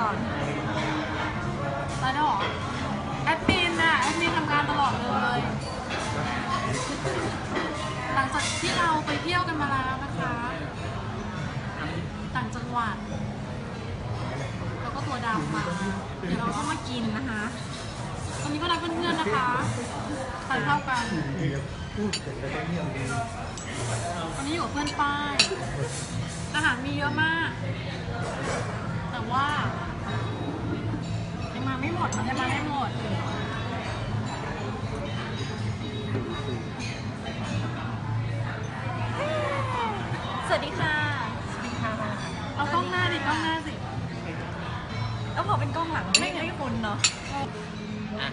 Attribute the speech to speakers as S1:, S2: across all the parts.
S1: ก่อน
S2: มาได้หรอแอดมินน่ะแอดมินทำงานตลอดเลยหลังจากที่เราไปเที่ยวกันมาแล้วนะคะ ต่างจังหวัด แล้วก็ตัวดำมา เดี๋ยวเราก็มากินนะคะตอนนี้ก็นัดเพื่อนๆนะคะทานข้าวกันตอนนี้อยู่กับเพื่อนป้าย อาหารมีเยอะมาก แต่ว่า ยังมาไม่หมดมันยังมาไม่หมด
S1: สวัสดีค่ะ
S2: เอากล้องหน้าดิกล้องหน้าสิ
S1: แล้วพอเป็นกล้องหลังไม่ไม่คุ้นเนาะ
S3: อะ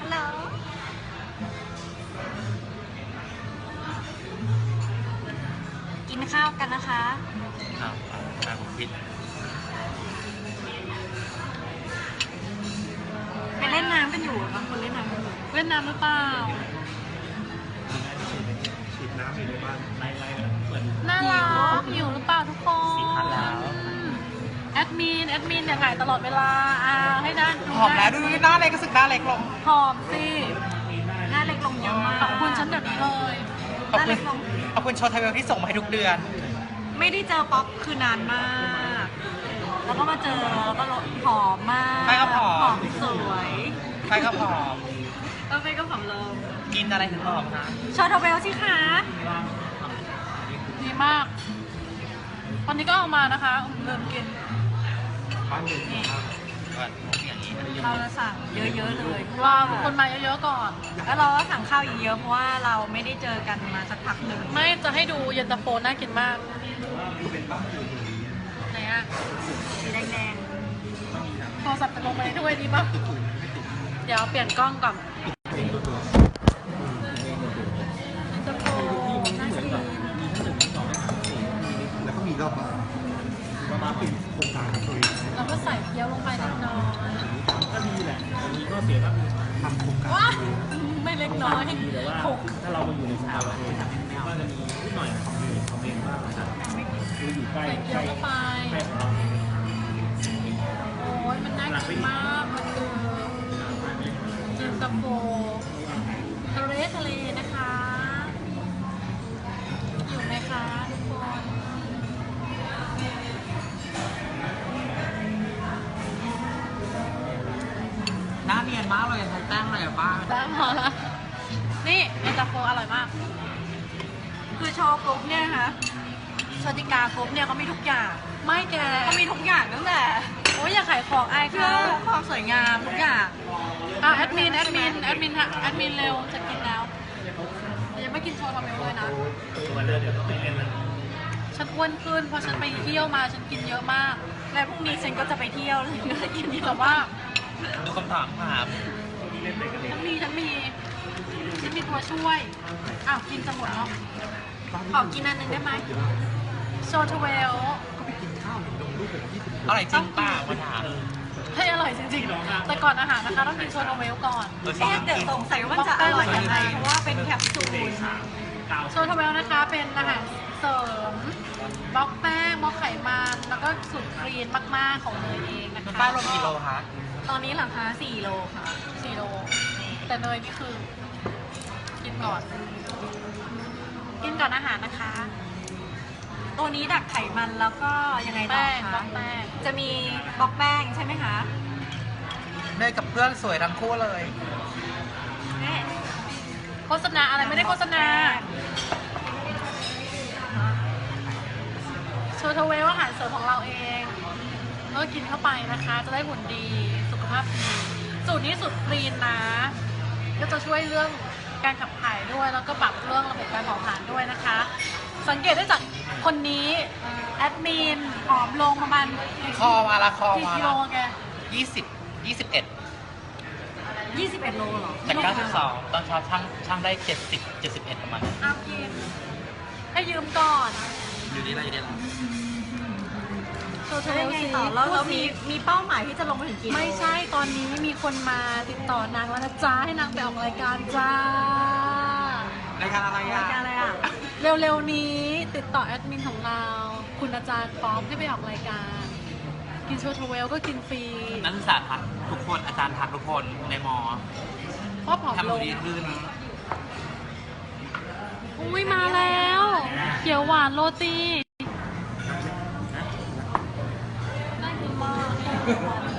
S1: ฮัลโหลกินข้าวกันนะคะ
S3: อ้าวอะผมผิดำ
S1: กันอยู่บางคนเล่นน้ำกันอยู่
S2: เวียดนามหรือเปล่า
S4: ฉีดน้ำอยู่ในบ้านไล่ไล่เหมือน
S2: น่ารักอยู่หรือเปล่าทุกคน
S3: สี่พันแล้ว
S2: แอดมินแอดมินเนี่ยถ่ายตลอดเวลาอ่าให้ด้าน
S3: หอมแล้วดูหน้าเล็กก็สึกหน้าเล็กลง
S2: หอมสิ
S1: หน้าเล็กลงเยอะมาก
S2: ขอบคุณฉันเดี๋ยวนี้เลย
S3: ขอบคุณขอบคุณโชว์ไทยเวลที่ส่งมาให้ทุกเดือน
S1: ไม่ได้เจอป๊อปคือนานมาก แล้วก็มาเจอแล้วก็หอมมาก
S3: ไม่ก็ผอม
S1: หอมสวย
S3: ไปก็ผอม
S1: ก็ไม่ก็ผอมลง
S3: กินอะไรถึงผอมคะ
S1: ชอทเวลสิคะ
S2: ดีมากวันนี้ก็เอามานะคะเริ่มกิน
S4: บ้านเด็ก
S1: นี่
S3: ก่อนอย่างนี้
S1: เราจะสั่งเยอะ ๆ เลย
S2: ว่าคนมาเยอะ ๆ ก่อน
S1: แล้วเราก็สั่งข้าวเยอะๆเพราะว่าเราไม่ได้เจอกันมาสักพักหนึ่ง
S2: ไม่จะให้ดูเย็นตาโฟน่ากินมากไหนอะ
S1: สีแดง
S2: โทรศัพท์จะลงไปในถ้วยดีป่ะเดี๋ยวเปลี่ยนกล้องก่อนเย็นตาโฟน่ากิน
S4: แล้วก็มีรอบบ้านว่ามาปิดโครงการตัวเอง
S2: แล้วก็ใส่เกี๊ยวลงไปเล็กน้อย
S4: ก็ดีแหละอันนี้ก็เสียครับทำโครงการ
S2: ว้าไม่เล็กน้อย
S4: แต่ว่าถ้าเรามาอยู่ในสถาบันเองก็จะมีนิดหน่อยของเองของเองบ้างนะครับคืออยู่ใกล้
S2: ใก
S4: ล้ใกล้ของเรา
S3: ร่อ
S2: ยมาก
S1: ๆคือชอกรุ๊ปเนี่ยนะคะชติกากรุ๊ปเนี่ยเขามีทุกอย่าง
S2: ไม่แก
S1: เขามีทุกอย่างตั้งแต่
S2: โอ้ยอย่าขายของไอาย
S1: เพื่อ
S2: เขา
S1: ความสวยงามทุกอย่าง
S2: อะแอดมินแอดมินแอดมินฮะแอดมินเร็วจะกินแล้วยังไม่กินโชว์ทำเมลเลยนะ
S4: ตัวเลือดเดี๋ยวต้องไปเล่นแล้ว
S2: ฉันอ้วนขึ้นเพราะฉันไปเที่ยวมาฉันกินเยอะมาก
S1: และพรุ่งนี้ฉันก็จะไปเที่ยวแล้วฉันก็จะกินเย
S2: แต่
S1: อะ
S2: ว่า
S3: ดูคำถามถาม
S2: ฉันมีฉันมี ฉันมีตัวช่วย อ้าว กินจะหมดแล้ว
S1: ขอกินอันหนึงได้ไหม
S2: โชว์ทเวล
S3: อะไรจริงป้ามาถาม
S2: ให้อร่อยจริงๆ แต่ก่อนอาหารนะคะต้องกินโชว์ทเวลก่อน
S3: เออชอบ
S1: เอ๊ะเดี๋ยวสงสัยว่ามันจะอร่อยยังไงเพราะว่าเป็นแคปซูล
S2: โชว์ทเวลนะคะเป็นอาหารเสริมบล็อกแป้งบล็อกไขมันแล้วก็สูตรคลีนมากๆของเนยเองนะคะ
S3: ป้าลงกิโลคะ
S1: ตอนนี้หลังคา4โลค่ะ
S2: สี่โล แต่เนยนี่คือ กินก่อน กินก่อนอาหารนะคะ
S1: ตัวนี้ดักไขมันแล้วก็ยังไงต่อ
S2: แป้งบล็
S1: คะ
S2: อกแป้ง
S1: จะมีบล็อกแป้งใช่ไหมคะ
S3: เนยกับเพื่อนสวยทั้งคู่เลย
S1: นี่
S2: โฆษณาอะไรไม่ได้โฆษณาโชว์ทเวลอาหารเสริมของเราเองเมื่อกินเข้าไปนะคะ จะได้หุ่นดีสุขภาพดีสูตรนี้สูตรคลีนนะ ก็จะช่วยเรื่อง การขับถ่ายด้วย แล้วก็ปรับเรื่องระบบการเผาผลาญด้วยนะคะ สังเกตได้จากคนนี้แอดมินผอมลงประมาณ
S3: คอมาละคอ
S2: กี่
S3: มา
S2: กิโล
S3: ละ
S2: แก
S3: ยี่สิบยี่สิบเอ็ด
S1: 21 โลเหรอ
S3: จากเก้าสิบสองตอนเช้าช่างช่างได้เจ็ดสิบเจ็ดสิบเอ็ดประมาณนั้น
S2: เอากินให้ยืมก่อน
S3: อยู่นี่แล้วอยู่นี่แล้ว
S2: โชว์ท
S1: จะ
S2: เว
S1: ได้
S2: ล
S1: ไง
S2: สิ
S1: ต่อแล้ว
S2: พูด
S1: เรา
S2: สิ
S1: มีมีเป้าหมายที่จะลงไปถึงกี่โล
S2: ไม่ใช่ตอนนี้มีคนมาติดต่อนางแล้วนะจ๊ะให้นางไปออกรายการจ้ารา
S3: ยการอะไร
S1: ราย
S3: อะ
S1: การอะไรอะ
S2: เร็วๆนี้ติดต่อแอดมินของเรา คุณอาจารย์ป๊อปให้ไปออกรายการ กินโชว์ทเวลก็กินฟรี
S3: นักศึกษาทักทุกคนอาจารย์ทักทุกคนในมอ
S2: เพราะผอม
S3: ทำ
S2: ล
S3: ดู
S2: ง
S3: ดีขึ้น
S2: อุ้ยมาแล้ว เขียวหวานโรตี Thank you.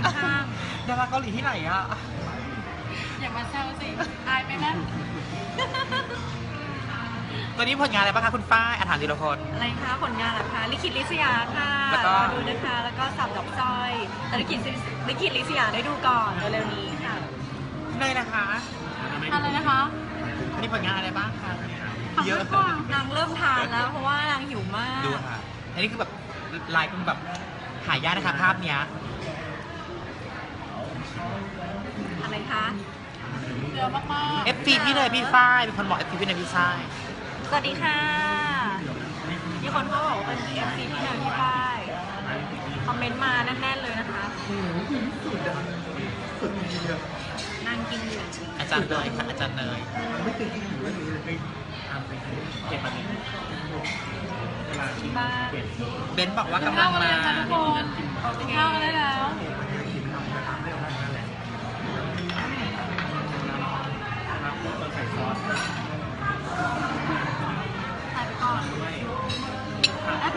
S2: ดข้างดา
S3: ราเกาหลีที่ไหนอะ
S2: ๆอย่ามาแซวสิ อายไหมนะ
S3: ตัวนี้ผลงานอะไรบ้างคะคุณฝ้ายอาถามทีละคน
S1: อะไรคะผลงานเหรอคะลิขิตลิศยาค่ะ
S3: แล้วก็
S1: รอดูนะคะ แล้วก็สับดอกสร้อยแต่ลิขิตลิขิตลิศยาได้ดูก่อนเร็วๆนี้ค่ะ
S3: เนยนะคะ
S2: อะไรนะคะ
S3: มีผลงานอะไรบ้างคะ
S2: ถาม
S3: เยอะ
S2: เพื่อนก่อน
S1: นางเริ่มทานแล้ว เพราะว่านางหิวมาก
S3: ดูค่ะ อันนี้คือแบบลายเป็นแบบหายากนะคะภาพเนี้ย
S1: อะไรคะ
S2: เยอะมากๆ
S3: FC พี่เนยพี่ฝ้ายเป็นคนบอก FC พี่เนยพี่ฝ้าย
S1: สวัสดีค่ะ มีคนเขาบอกว่าเป็น FC พี่เนยพี่ป้ายคอมเมนต์มาแน่นๆเลยนะคะนางกินอยู่
S3: อาจารย์เนยค่ะอาจารย์เนย
S4: ไม่เคยกินหมูเลยเลยทำไปเก็บมันเวลา
S1: ที่บ้าน
S3: เบนบอกว่ากำลั
S2: ข้างวกันเล
S3: มาย
S2: ค่ะทุกคนกินข้าวกันได้แล้ว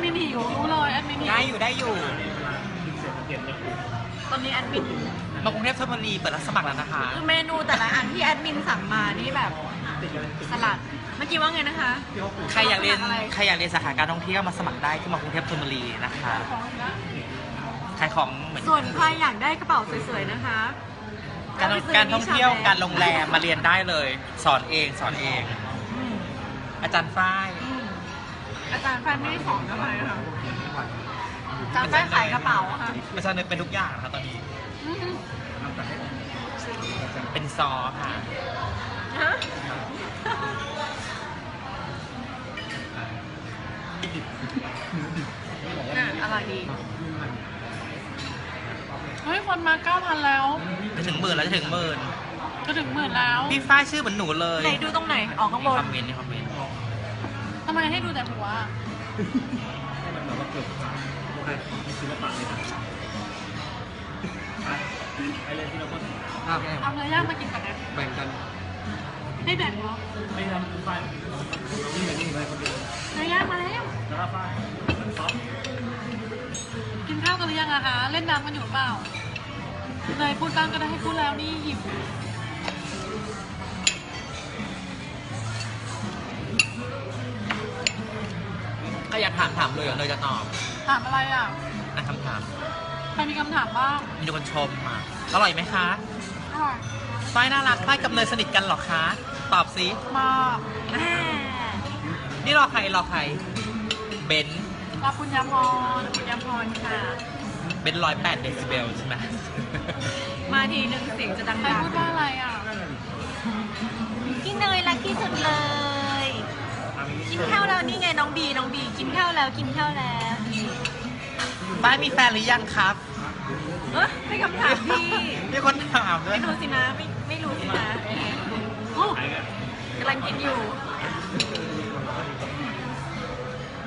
S2: มินหิวรู้เลยแอดมินหิว
S3: ได้อยู่ได้อยู่
S4: เสร็จเก็บจะปลูก
S1: ตอนนี้แอดมิน
S3: มากรุงเทพธนบุรีเปิดรับสมัครแล้วนะคะ
S1: คือเมนูแต่ละอันที่แอดมินสั่งมานี่แบบสลัด เมื่อกี้ว่าไงนะคะ
S3: ใครอยากเรียน
S1: อะไร
S3: ใครอยากเรียนสาขาการท่องเที่ยวมาสมัครได้ที่มากรุงเทพธนบุรีนะคะขายของเหมือน
S1: ส่วนใครอยากได้กระเป๋าสวยๆนะคะ
S3: การ
S1: ไปซื้
S3: การท่องเที่ยว
S1: ที่ชแน
S3: การโรงแรมมาเรียนได้เลย สอนเองสอนเอง
S1: อืม
S3: อาจารย์ฝ้าย
S1: อืมอาจารย์แฟนไม่ได้สอนอะไรค่ะอาจารย์แฟนขายกระเป๋าค่ะ
S3: อาจารย์เนยเป็นทุกอย่างนะคะตอนนี้
S2: อื้อหือ
S3: เป็นซอค่ะ
S1: ฮะน่ะอร่อยดี
S2: เฮ้ยคนมา9,000แล้ว
S3: จะถึงหมื่นแล้วจะถึงหมื่น
S2: จะถึงหมื่นแล้ว
S3: พี่ฝ้ายชื่อเหมือนหนูเลย
S1: ไหนดูตรงไหน ออกข้างบน
S3: คอมเมนต์ในคอมเมนต์
S2: ทำ ไมให้ดูแต่หัว
S4: ให้มันแบบว่าเกิดความมีศิลปะในการไปเลยที่เราก็
S2: เอาเนื้อย่างมากินก่อนนะ
S4: แบ่งกัน
S2: ให้แบ่งเหรอ
S4: ไม่ทำไฟนี่อย่างนี้เลยคนเดียว
S2: เนื้อย่างมาแล้ว
S4: แล้วก็ไฟซอส
S2: กินข้าวกันหรือยังอะคะเล่นน้ำกันอยู่หรือเปล่าเนยพูดบ้างก็ได้ให้พูดแล้วนี่หิว
S3: ก็อยากถามถามเลยเลยจะตอบ
S2: ถามอะไรอะ
S3: นะคำถาม
S2: ใครมีคำถามบ้าง
S3: มีคนชมค่ะอร่อยไหมคะ
S2: อร่อย
S3: ฝ้ายน่ารักฝ้ายกับเนยสนิทกันเหรอคะ ตอบสิ
S2: มาก
S1: แม่
S3: นี่รอใครรอใคร เบนซ์
S2: ขอบคุณยาพร
S1: ยำพรค่ะ
S3: เบนร้อยแปดเดซิเบลใช่ไหม
S1: มาทีนึงเสียงจะดัง
S2: ใครพูดว่าอะไรอะ
S1: ๆพี่เนยรักที่สุดเลย กินข้าวแล้วนี่ไงน้องบีน้องบีกินข้าวแล้วกินข้าวแล้วนี่
S3: ฝ้ายมีแฟนหรือยังครับ
S1: เอ้ยไม่คำถามพี่
S3: มีคนถามด้วย
S1: ไม่รู้สินะไม่ไม่รู้สินะโอ้กำลังกินอยู่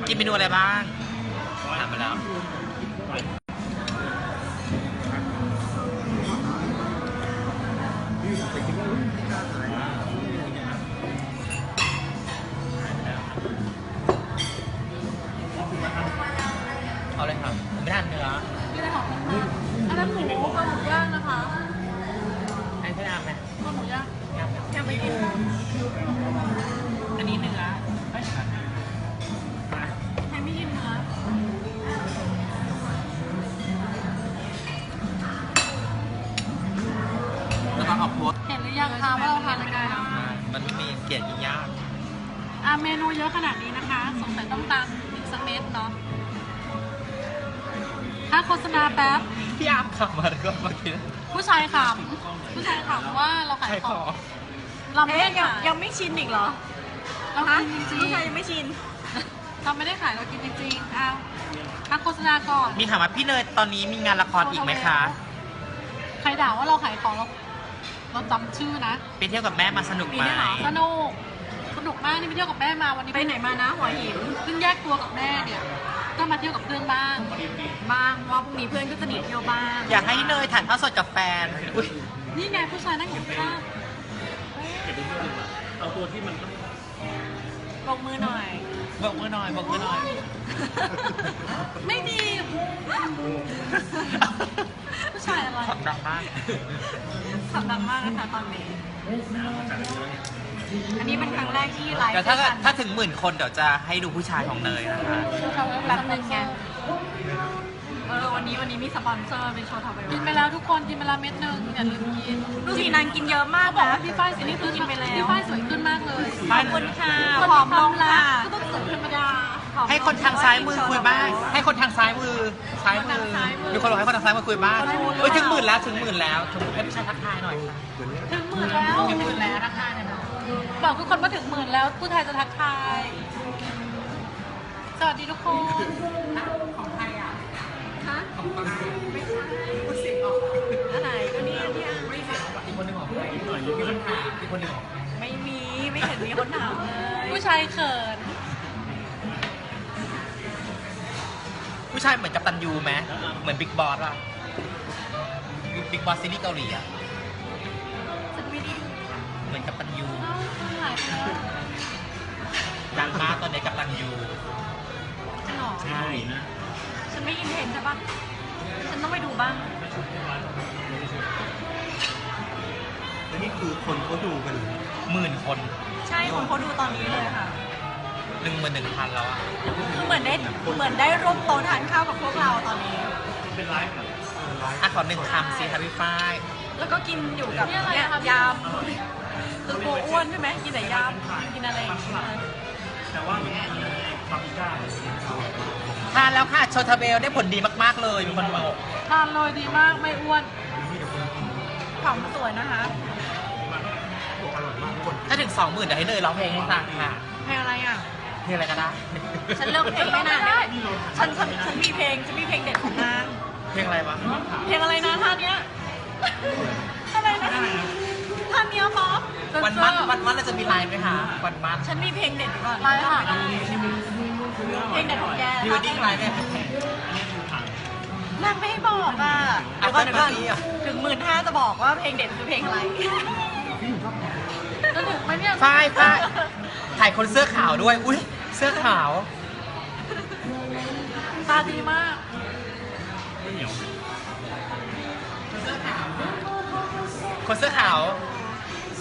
S3: กินเมนูอะไรบ้างถามไปแล้ว เกลียดยิ่งยาก
S2: อะเมนูเยอะขนาดนี้นะคะ สงสัยต้องตามอีกสักเม็ดเนาะถ้าโฆษณาแป๊บ
S3: พี่อาร์มขับมาแล้วก็เมื่อกี้
S2: ผู้ชายขำผู้ชายขำว่าเราขาย
S3: ใคร
S2: ข
S3: ข
S2: อ
S3: อง
S2: เราไม่
S1: เอ๊ะ
S2: ได้
S1: ยัง
S2: ขาย
S1: ยังไม่ชินอีกเหรอ
S2: เรา
S1: ฮะ
S2: กินจริง
S1: ผู้ชายยังไม่ชิน
S2: ๆเราไม่ได้ขายเรากินจริงๆเอาพักโฆษณาก่อน
S3: มีถามว่าพี่เนยตอนนี้มีงานละครอีกไหมคะ
S2: ใครด่าว่าเราขายของเรา เราจำชื่อนะ
S3: ไปเที่ยวกับแม่มาสนุกไหม
S2: สนุกสนุกมากนี่ไปเที่ยวกับแม่มาวันนี้
S1: ไปไหนมานะหัวหิน
S2: เพิ่งแยกตัวกับแม่เนี่ย ก็มาเที่ยวกับเพื่อนบ้าง
S1: บ้างว่าพรุ่งนี้เพื่อนก็จะหนีเที่ยวบ้าง
S3: อยากให้เนยถ่ายทอดสดกับแฟนอุ๊ย
S2: นี่ไงผู้ชายนั่งอยู่ข้าง
S4: เก็บเป็นตัวหนึ่งอะเอาตัวที่มันต้อง
S1: บอกมือหน่อย
S3: บอกมือหน่อยบอกมือหน่อย
S2: ไม่ดีผู้ชายอะไร
S3: ขอบดังมาก
S1: ขับดังมากนะคะตอนนี้ อันนี้เป็นครั้งแรกที่ไลฟ์
S3: เดี๋ยวถ้า
S1: ด้วยกัน
S3: ถ้าถึงหมื่นคนเดี๋ยวจะให้ดูผู้ชายของเนยนะคะ
S1: แป๊บนึงไงเออวันนี้วันนี้มีสปอนเซอร์เป็นโชว์ทาวเวล
S2: กินไปแล้วทุกคนกินไปแล้วเม็ดหนึ่งอย่าลืมกิน
S1: ดูสินางกินเยอะมาก
S2: เขาบอก
S1: นะ
S2: ว่าพี่ฝ้ายสวย
S1: นี่คือกินไปแล้ว
S2: พี่ฝ้ายสวยขึ้นมากเลย
S1: ขอบคุณค่ะ
S2: คน
S1: ผอม
S2: มี
S1: ล
S2: วาม
S1: ง
S2: รั
S1: ค่ะ
S2: กก็ต้องสวยธรรมดา
S1: ผอมลง
S3: ให้คนทางซ้ายมือคุยบ้าง ให้คนทางซ้ายมือ ซ้ายมือ
S2: คนทางซ้ายมือ
S3: มีคนบอกให้คนทางซ้ายมือคุยบ้างเฮ้ยถึงหมื่นแล้วถึงหมื่นแล้วถึงให้ผู้ชายทักทายหน่อยค่ะ
S2: ถึงหมื่นแล้ว
S3: ถึงหมื่นแล้วทักทายหน่อยเนาะ
S2: บอกทุกคนว่าถึงหมื่นแล้วผู้ชายจะทักทาย สวัสดีทุกคน
S3: ของใครอะ
S1: ฮะ
S3: ของใครไม่ใช่
S1: พูดเสียงออกอันไหนก็เนี่ยที่อะ
S3: อีกคนหนึ่งออกไปอีกหน่อยมีคนถามอีกคนหนึ่งออก
S1: ไม่มีไม่เห็นมีคนถามเลย
S2: ผู้ชายเขิน
S3: ผู้ชายเหมือนกัปตันยูไหมเหมือนบิ๊กบอสอะบิ๊กบอสซีรีส์เกาหลีอะ
S1: ฉันไม่ได้ดู
S3: เหมือนกัปตันยู
S2: อ้าวหายไปแล้ว
S3: ดังมากตอนนี้กัปตันยู
S1: จริงเหรอ
S4: ใช่นะ
S1: ฉันไม่อินเทนใช่ปะฉันต้องไปดูบ้าง
S4: แล้วนี่คือคนเขาดูกัน
S3: หมื่นคน
S1: ใช่คนเขาดูตอนนี้เลยค่ะ
S3: หนึ่งหมื่นหนึ่งพันแล้วอะ
S1: คือเหมือนได้เหมือนได้ร่วมโต๊ะทานข้าวกับพวกเราตอนนี้
S4: เป็นไลฟ์เหรอเออไลฟ์
S3: อะขอหนึ่งคำสิคะพี่ฝ้าย
S1: แล้วก็กินอยู่กับเนี่ยยำคือโกลัวอ้วนใช่ไหมกินแต่ยำกินอะไรอย่างเงี้ย
S4: แต่ว่ามีปาปริก้า
S3: ทานแล้วค่ะโชทาเบลได้ผลดีมาก ๆ เลยมีคนบอก
S2: ทานเลยดีมากไม่อ้วน
S1: ผอมสวยนะคะ
S4: บอกอร่อยมากคน
S3: ถ้าถึงสองหมื่นเดี๋ยวให้เนยร้องเพลงให้ฟังค่ะ
S1: เพลงอะไรอะ
S3: เพลงอะไรก็ได้
S1: ฉันเลือกเพลงไม่นานเนี่ยฉันฉันฉันมีเพลงฉันมีเพลงเด็ดของนาง
S3: เพลงอะไรวะ
S1: เพลงอะไรนะท่าเนี้ยอะไรนะท่าเนี้ยป๊อป
S3: วันมัดวันมัดเราจะมีไลน์ไหมคะวันมัด
S1: ฉันมีเพลงเด็ดอยู่ก่อน
S2: ไลฟ์ค่ะ
S1: เพลงเด็ดของแก
S3: พรีเวดดิ้งไลน์ไหม
S1: นางไม่ให้บอกอะเดี๋ยวก่อนเดี๋ยวก่อนถึงหมื่นห้าจะบอกว่าเพลงเด็ดคือเพลงอะไร
S2: จะถึงไหมเนี่ย
S3: ฝ้ายฝ้ายถ่ายคนเสื้อขาวด้วย อุ้ย เสื้อขาว
S2: ตาดีมาก
S4: เหนียว
S3: คนเสื้อขาว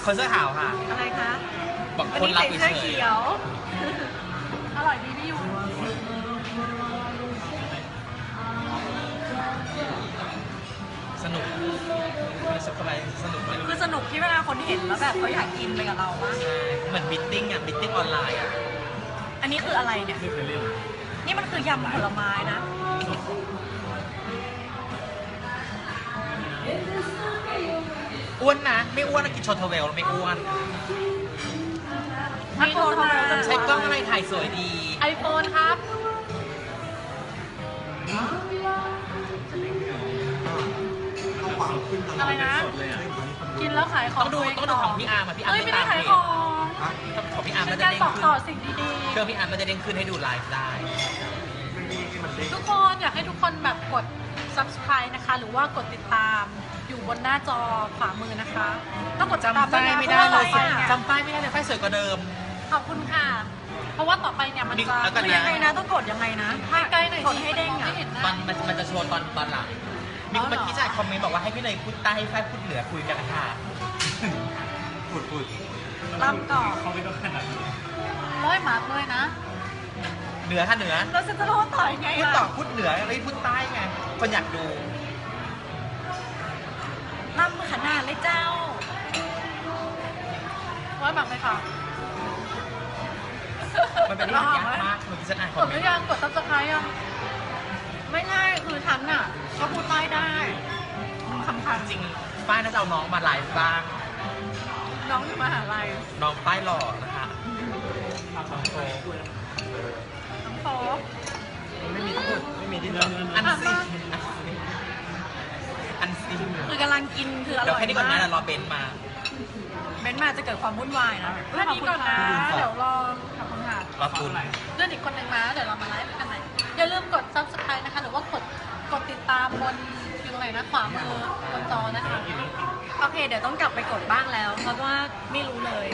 S3: คนเสื้อขาวค่ะ
S1: อะไรคะ
S3: บอก
S1: วัน
S3: คน
S1: นี้
S3: รัก
S1: ใส่
S3: เฉ
S1: เสื้อยเขียว
S2: อร่อยดีพี่ยู
S3: ๆสนุกไม่ใช่อะไรสนุกเลย
S1: คือสนุกที่เวลาคนเห็นแล้วแบบเขาอยากกินไปกับเรามาก
S3: เหมือนมิทติ้งอะมิทติ้งออนไลน์อะ
S1: อันนี้คืออะไรเนี่ย
S4: ไม่เคยเล่น
S1: นี่มันคือยำผลไม้นะ
S3: อ้วนนะ ไม่อ้วนนะกินโชทาเวลไม่อ้วน
S1: นี่โทรทำไมเราจะ
S3: ใช้กล้องอะไรถ่ายสวยดี
S2: ไอโฟนครับ อะไรนะ
S4: สดเลยอะ
S2: กินแล้วขายของ
S3: ต้องดู
S2: ตัวเต้
S3: องดูของพี่อาร์มอะพี่อาร์ม
S2: เอ้ยไม่ได้
S3: ต
S2: ขาย
S3: เพ
S2: ข
S3: จ
S2: อง
S3: ของพี่อาร์ม
S2: เป็
S3: มัน
S2: น
S3: จะ
S2: การ
S3: เด้ง
S2: บอก
S3: ขึ้
S2: ต่อนสิ่งดี
S3: เครื่องพี่อาร์มมันจะเด้งขึ้นให้ดูไลฟ์ได้
S2: ๆ ทุกคนอยากให้ทุกคนแบบกด subscribe นะคะ หรือว่ากดติดตามอยู่บนหน้าจอขวามือนะคะ ต้องกดติดตาม
S3: จำป้าย
S2: ด้วยนะ
S3: ไม่ได้เลย
S2: พราะว่าต่อไปอะ
S3: จำป้ายไม่ได้เลยป้ายสวยกว่าเดิม
S2: ขอบคุณค่ะ เพราะว่าต่อไปเนี่ยมัน
S3: บิ๊ก
S2: จะ
S3: แล้วก็
S1: คือยังไงนะต้องกดยังไงนะ
S2: ใกล้ๆหน่อย
S1: กดให้เด้งอะ
S2: ไม่เห็นห
S3: ตอ
S2: น้า น
S3: มันมันจะโชว์ตอนตอนหลังมี
S1: อ๋อเหรอ
S3: เมื่อกี้จากคอมเมนต์บอกว่าให้พี่เนยพูดใต้ให้ฝ้ายพูดเหนือคุยกันค่ะ
S4: พูดพูด
S1: ล่ำก่อน
S4: เขาไม่ต้องขนาดนี้
S2: ร้อยหมาร์กเลยนะ
S3: เหนือค่ะเหนือ
S1: แล้วฉันจะโทษต่อยังไง
S3: พูด
S1: อะ
S3: ต่อพูดเหนืออะไรพูดใต้ไงคนอยากดู
S1: ล่ำขนาดเลยเจ้า
S2: วว่าแบบเลยค่ะ
S3: มันเป็นเรื่องยากมากเมื่อกี้ฉันอ่านค
S2: ก
S3: อม
S2: ด
S3: เม
S2: ห
S3: น
S2: รือ
S3: ต์
S2: ยังกดซับสไครต์ยัง
S1: ไม่ง่ายคือฉันน่ะ ก็พูดใต้ได้คำพัน
S3: จริงป้ายน่าจะเอาน้องมาไลฟ์บ้าง
S1: น้องอยู่มหาลัย
S3: น้องป้ายหล่อนะคะน้องโฟ
S1: น้องโฟก
S3: ไม่มีที่ไม่มีที่ต่ออันซีอันซี
S1: คือกำลังกินคืออ
S3: เดี๋ยว
S1: ร่อย
S3: แค่นี้ก่อนนะ
S1: มาก
S3: เดี๋ยวรอเบนซ์มา
S1: เบนซ์มาจะเกิดความวุ่นวายนะ
S2: แค่นี้ก่อนนะ เดี๋ยวรอ
S1: ขอบคุณค่ะ
S3: รอคุณ
S2: เลื่อนอีกคนหนึ่งมาเดี๋ยวเรามาไลฟ์กันใหม่อย่าลืมกด subscribe นะคะ หรือว่ากดกดติดตามบนอยู่ตรงไหนนะขวามือบนจอนะคะ
S1: โอเค เดี๋ยวต้องกลับไปกดบ้างแล้ว เพราะว่าไม่รู้เลย